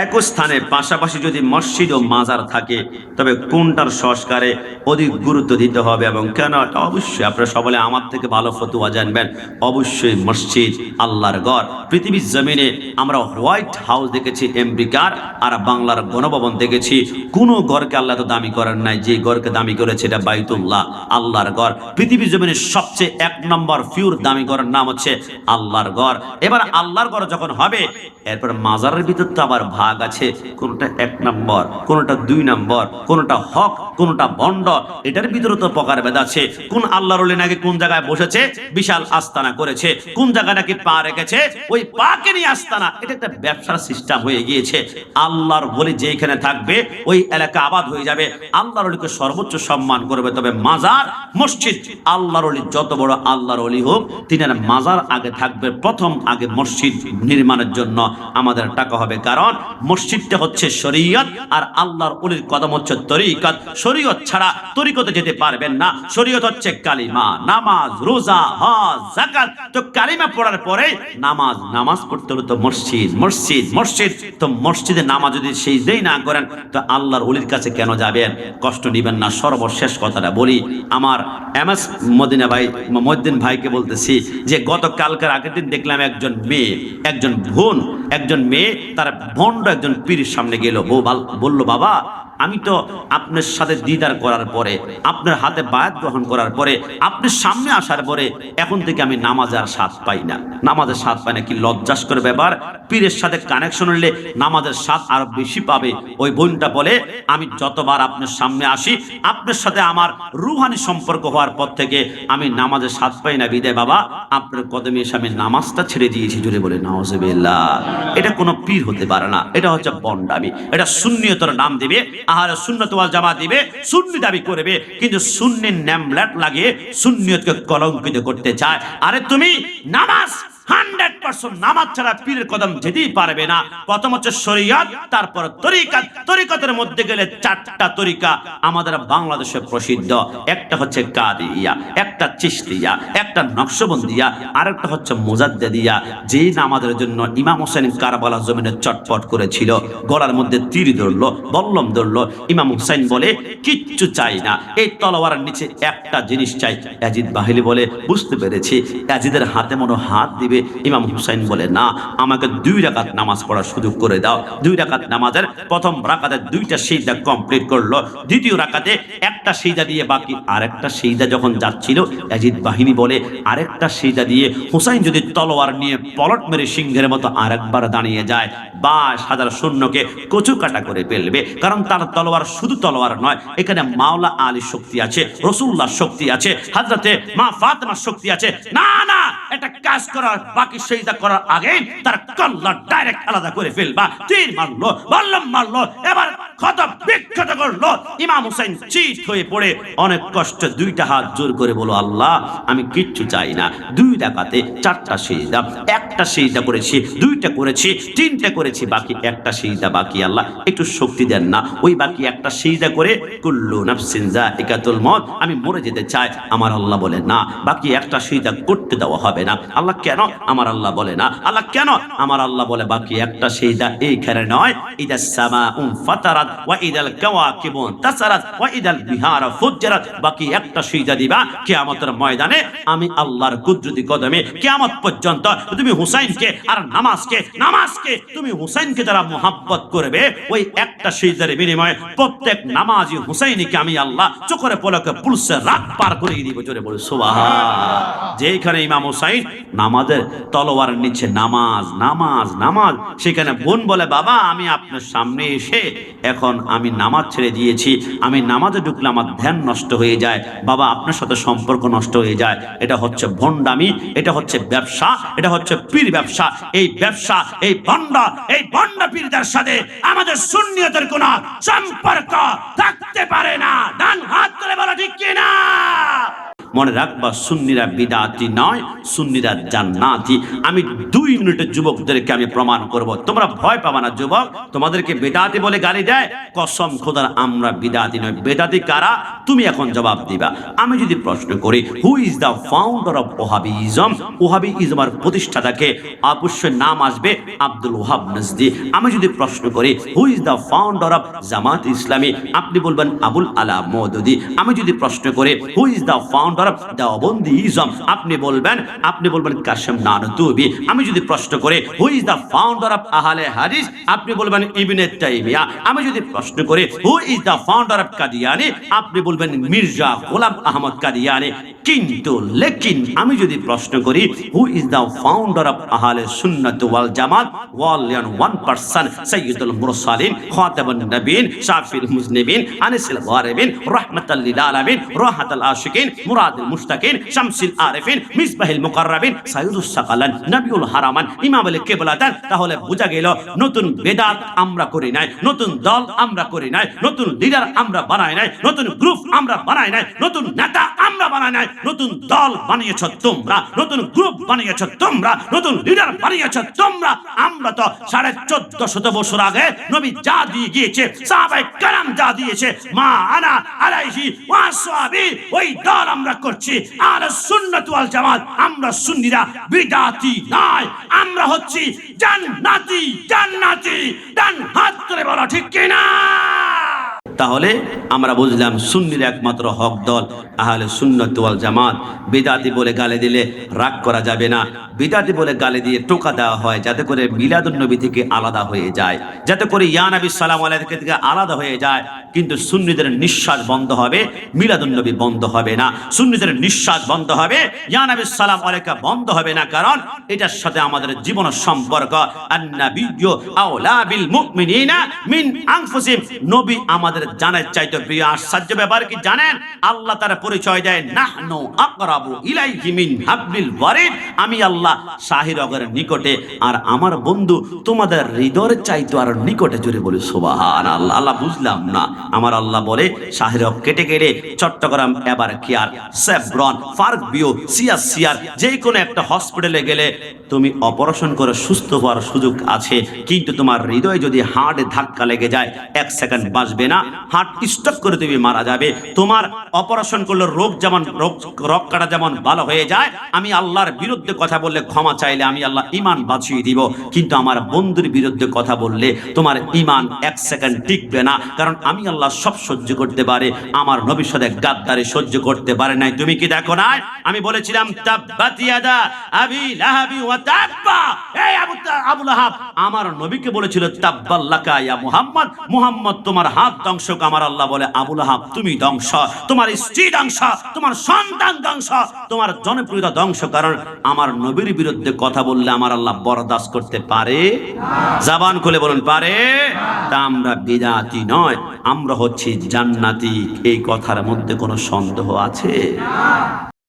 এক স্থানে পাশাপাশি যদি মসজিদ ও মাজার থাকে, তবে কোনটার সংস্কারে অধিক গুরুত্ব দিতে হবে এবং কেন? এটা অবশ্যই আপনারা সকলে আমার থেকে ভালো ফতুয়া জানবেন। অবশ্যই মসজিদ আল্লাহর গড় পৃথিবীর জমিনে আমরা হোয়াইট হাউস দেখেছি, আমেরিকার, আর বাংলার গণভবন দেখেছি। কোনো গড়কে আল্লাহ তো দামি করেন নাই। যে গড়কে দামি করেছে এটা বাইতুল্লাহ, আল্লাহর গড় পৃথিবীর জমিনে সবচেয়ে এক নম্বর ফিউর দামি গড়ের নাম হচ্ছে আল্লাহর গড় এবার আল্লাহর গড় যখন হবে, এরপর মাজারের ভিতর তো আবার ভাগ আছে, কোনটা এক নম্বর, কোনটা দুই নম্বর, কোনটা হক, কোনটা বন্ড, এটার ভিতরে তো প্রকার ভেদ আছে। কোন আল্লাহর ওলি নাকি কোন জায়গায় বসেছে, বিশাল আস্তানা করেছে, কোন জায়গায় নাকি পা রেখেছে, ওই পাকে নিয়ে আস্তানা, এটা একটা ব্যবসার সিস্টেম হয়ে গিয়েছে। আল্লাহর বলি যেখানে থাকবে, ওই এলাকা আবাদ হয়ে যাবে। আল্লাহর অলিকে সর্বোচ্চ সম্মান করবে, তবে মাজার, মসজিদ, আল্লাহর অলি যত বড় আল্লাহর অলি হোক, তিনার মাজার আগে থাকবে প্রথম আগে মসজিদ নির্মাণের জন্য। আমাদের টাকা হবে কারণ মসজিদটা হচ্ছে শরীয়ত আর আল্লাহর অলির কদম হচ্ছে তরিকত। শরীয়ত ছাড়া তরিকতে যেতে পারবেন না। শরীয়ত হচ্ছে কালিমা, নামাজ, রোজা, হজ, যাকাত। তো কালিমা পড়ার পরে নামাজ নামাজ পড়তে হলে তো মসজিদ মসজিদ মসজিদ। তো মসজিদে নামাজ যদি সেই দেই না করেন, তো আল্লাহর অলির কাছে কেন যাবেন? কষ্ট নিবেন না। সর্বশেষ কথাটা বলি, আমার এম এস মদিনা ভাই মদিন ভাইকে বলতেছি যে, গতকালকার আগের দিন দেখলাম একজন মেয়ে, একজন বোন, একজন মেয়ে, তার ভণ্ড একজন পীরের সামনে গেল। ও বলল বাবা আমি তো আপনার সাথে দিদার করার পরে, আপনার হাতে বায়াত গ্রহণ করার পরে, আপনার সামনে আসার পরে, এখন থেকে আমি নামাজে আর স্বাদ পাই না। নামাজের স্বাদ পাই না, কি লজ্জাস করে ব্যাপার? পীরের সাথে কানেকশন হলে নামাজের স্বাদ আরও বেশি পাবে। ওই বোনটা বলে, আমি যতবার আপনার সামনে আসি, আপনার সাথে আমার রুহানি সম্পর্ক হওয়ার পর থেকে আমি নামাজের স্বাদ পাই না বিদে বাবা। আপনার কদমে এসে আমি নামাজটা ছেড়ে দিয়েছি জুড়ে বলে নওয়াজবিল্লাহ এটা কোনো পীর হতে পারে না। এটা হচ্ছে বন্ডামি। এটা শূন্যতর নাম দিবে। আহার সুন্নত ওয়াল জামা দিবে, সুন্নি দাবি করবে, কিন্তু সুন্নির ন্যামলাট লাগিয়ে সুন্নিয়তকে কলঙ্কিত করতে চায়। আরে তুমি নামাজ হান্ড্রেড পার্সেন্ট নামাজ ছাড়া পীরের কদম যেতেই পারবে না। প্রথম হচ্ছে শরীয়ত, তারপর তরিকাত। তরিকতের মধ্যে গেলে চারটা তরিকা আমাদের বাংলাদেশে প্রসিদ্ধ। একটা হচ্ছে কাদিয়া, একটা চিস্তিয়া একটা নকশবন্দিয়া, আরেকটা হচ্ছে নামাজের জন্য ইমাম হোসেন কারবালা জমিনে চটপট করেছিল, গলার মধ্যে তীর ধরলো, বল্লম ধরলো, ইমাম হুসাইন বলে, কিচ্ছু চাই না। এই তলোয়ারের নিচে একটা জিনিস চাই। অ্যাজিদ বাহিলি বলে, বুঝতে পেরেছি। অ্যাজিদের হাতে মনো হাত দিবে ইমাম হুসাইন বলে, না, আমাকে দুই রাকাত নামাজ পড়ার সুযোগ করে দাও। দুই রাকাত নামাজের প্রথম রাকাতে দুইটা সিজদা কমপ্লিট করল। দ্বিতীয় রাকাতে একটা সিজদা দিয়ে বাকি আরেকটা সিজদা যখন যাচ্ছিল অ্যাজিদ বাহিনী বলে, আরেকটা সিজদা দিয়ে হুসাইন যদি তলোয়ার নিয়ে পলট মেরে সিংহের মতো আরেকবার দাঁড়িয়ে যায়, বাস হাজার সৈন্যকে কচু কাটা করে ফেলবে। কারণ তার তলোয়ার শুধু তলোয়ার নয়, এখানে মাওলা আলীর শক্তি আছে রসুল্লাহ শক্তি আছে হাজরাতে মা ফাতেমার শক্তি আছে। না না এটা কাজ করার, বাকি সেইটা করার আগে তার কল্লা ডাইরেক্ট আলাদা করে ফেলবা। তীর মারলো, বল্লম মারলো, এবার ক্ষত বিক্ষত করল। ইমাম হুসাইন চিত হয়ে পড়ে, অনেক কষ্ট দুইটা হাত জোর করে বলো, আল্লাহ, আমি কিচ্ছু চাই না। দুই ডাকাতে, চারটা সিজদা একটা সিজদা করেছি, দুইটা করেছি, তিনটা করেছি, বাকি একটা সিজদা বাকি, আল্লাহ, একটু শক্তি দেন না। ওই বাকি একটা সিজদা করে, কুল্লু নাফসিন জাইকাতুল মত আমি মরে যেতে চাই। আমার আল্লাহ বলে, না, বাকি একটা সিজদা করতে দেওয়া হবে না। আল্লাহ কেন আমার আল্লাহ বলে না? আল্লাহ কেন আমার আল্লাহ বলে? বাকি একটা সিজদা এইখানে নয়। ইদা সামা উম ফাতারাত ওয়া ইদাল কাওয়াকিবু তাসারাত ওয়া ইদাল বিহার ফুজ্জারাত। বাকি একটা সিজদা দিবা কিয়ামতের ময়দানে আমি আল্লাহর কুদরতি কদমে কিয়ামত পর্যন্ত তুমি হুসাইনকে আর নামাজকে নামাজকে তুমি হুসাইনকে যারা মোহাব্বত করবে, ওই একটা সিজদার বিনিময়ে প্রত্যেক নামাজি হুসাইনকে আমি আল্লাহ চোখের পলকে পুলসে রাত পার করে দিব। জোরে বলে সুবহান। যেখানে ইমাম হুসাইন নামাজের তলোয়ার নিচে নামাজ নামাজ নামাজ। সেখানে বোন বলে, বাবা, আমি আপনার সামনে এসে এখন আমি নামাজ ছেড়ে দিয়েছি। আমি নামাজে ঢুকলে আমার ধ্যান নষ্ট হয়ে যায়। বাবা, আপনার সাথে সম্পর্ক নষ্ট হয়ে যায়। এটা হচ্ছে ভণ্ডামি, এটা হচ্ছে ব্যবসা, এটা হচ্ছে পীর ব্যবসা। এই ব্যবসা, এই ভণ্ডা এই ভণ্ডা পীরদের সাথে আমাদের শূন্যতের কোন সম্পর্ক থাকতে পারে না ডান হাত তুলে বলো ঠিক কিনা মনে রাখবা, সুন্নিরা বিদাতি নয়, সুন্নিরা জান্নাতি। আমি দুই মিনিটের যুবকদেরকে আমি প্রমাণ করব। তোমরা ভয় পাবা না, যুবক। তোমাদেরকে বেদাতি বলে গালি দেয়। কসম খোদার, আমরা বিদাতি নয় বেদাতি কারা? তুমি এখন জবাব দিবা। আমি যদি প্রশ্ন করি who is the founder of Wahhabism? ওহাবিজমের প্রতিষ্ঠাতাকে অবশ্যই নাম আসবে আব্দুল ওহাব নজদি। আমি যদি প্রশ্ন করি who is the founder of Jamaat Islami? আপনি বলবেন আবুল আলা মৌদুদি। আমি যদি প্রশ্ন করি হু ইজ দ্য ফাউন্ডার আপনি বলবেন আপনি বলবেন, কাশেম নানতুবি আমি যদি প্রশ্ন করি who is the founder of Ahle Hadith? আপনি বলবেন, ইবনে তাইমিয়া। আমি যদি প্রশ্ন করি who is the founder of Qadiani? আপনি বলবেন, মির্জা গোলাম আহমদ কাদিয়ানি। কিন্তু লেকিন, আমি যদি প্রশ্ন করি who is the founder of Ahle Sunnat Wal Jamaat? Wall Ian one person, সাইয়্যিদুল মুরসালিন, খাতামুন নবীন শাফিল মুজনিবিন, আনিসুল গারিবিন রাহমাতাল লিল আলামিন, রাহাতাল আশিকিন মুরাদুল মুশতাকিন শামসুল আরিফিন, মিসবাহুল মুকাররাবিন সাইয়্যিদুস সাকালান, নবিউল হারামান, ইমাম আল কিবলাতান। তাহলে বোঝা গেল, নতুন বেদাত আমরা করি নাই, নতুন দল আমরা করি নাই, নতুন লিডার আমরা বানাই নাই, নতুন গ্রুপ আমরা বানাই নাই, নতুন নেতা আমরা বানাই নাই, নতুন দল বানিয়েছ তোমরা, নতুন গ্রুপ বানিয়েছ তোমরা, নতুন লিডার বানিয়েছ তোমরা। আমরা তো সাড়ে চোদ্দ শত বছর আগে নবী যা দিয়ে গিয়েছে সাহাবাই কালাম যা দিয়েছে, মা আনা আলাইহি ওয়াসহাবি ওই দল আমরা করছি আর সুন্নাত ওয়াল জামাত, আমরা সুন্নিরা বিদাতি নয়, আমরা হচ্ছি জান্নাতি জান্নাতি। ডান হাত করে বলো, ঠিক কিনা? তাহলে আমরা বুঝলাম সুন্নির একমাত্র হক দল, আহলে সুন্নত জামাত। বিদাতি বলে গালে দিলে রাগ করা যাবে না। বিদাতি বলে গালে দিয়ে টোকা দেওয়া হয়, যাতে করে মিলাদুন নবী থেকে আলাদা হয়ে যায়। যাতে করে ইয়া নবী সালাম আলাইকে থেকে আলাদা হয়ে যায়। কিন্তু সুন্নিদের নিঃশ্বাস বন্ধ হবে মিলাদুন নবী বন্ধ হবে না। সুন্নিদের নিঃশ্বাস বন্ধ হবে, ইয়া নবী সালাম আলাইকা বন্ধ হবে না। কারণ এটার সাথে আমাদের জীবন সম্পর্ক। আন্নাবিয়্যু আওলা বিল মিন আনফুসিহিম নবী আমাদের জানার চাইতে প্রিয় আশ্চর্য ব্যাপার কি জানেন? আল্লাহ তার পরিচয় দেয়, নাহনু আকরাবু ইলাইহি মিন হাবলিল ওয়ারিদ। আমি আল্লাহ শাহিরগের নিকটে, আর আমার বন্ধু তোমাদের হৃদয়ের চাইতো আর নিকটে জুড়ে বলি সুবাহান আল্লাহ বুঝলাম না। আমার আল্লাহ বলে শাহিরগ কেটে কেটে চট্টগ্রাম এবার কেয়ার সেভরন ফার্ক বিও সিয়ার সিয়ার যে কোনো একটা হসপিটালে গেলে তুমি অপারেশন করে সুস্থ হওয়ার সুযোগ আছে। কিন্তু তোমার হৃদয়ে যদি হার্টে ধাক্কা লেগে যায়, এক সেকেন্ড বাঁচবে না। হার্ট স্টপ করে তুমি মারা যাবে। তোমার অপারেশন করলে রোগ যেমন রোগ কাটা যেমন ভালো হয়ে যায়, আমি আল্লাহর বিরুদ্ধে কথা বললে ক্ষমা চাইলে আমি আল্লাহ ইমান বাঁচিয়ে দিব। কিন্তু আমার বন্ধুর বিরুদ্ধে কথা বললে তোমার ইমান এক সেকেন্ড টিকবে না, কারণ আমি আল্লাহ সব সহ্য করতে পারে, আমার নবীর গাদ্দারি সহ্য করতে পারে নাই। তুমি কি দেখো নাই? আমি বলেছিলাম আমার নবীকে বলেছিল তাব্বাল্লাকা ইয়া মুহাম্মদ। মুহাম্মদ তোমার হাত ধ্বংস হোক। আমার আল্লাহ বলে, আবুল লাহাব তুমি ধ্বংস। তোমার স্ত্রী ধ্বংস, তোমার সন্তান ধ্বংস, তোমার জনপ্রিয়তা ধ্বংস, কারণ আমার নবীর বিরুদ্ধে কথা বললে আমার আল্লাহ বরদাস্ত করতে পারে? জাবান খুলে বলুন, পারে? তা আমরা বিদাতি নয়, আমরা হচ্ছি জান্নাতি। এই কথার মধ্যে কোনো সন্দেহ আছে?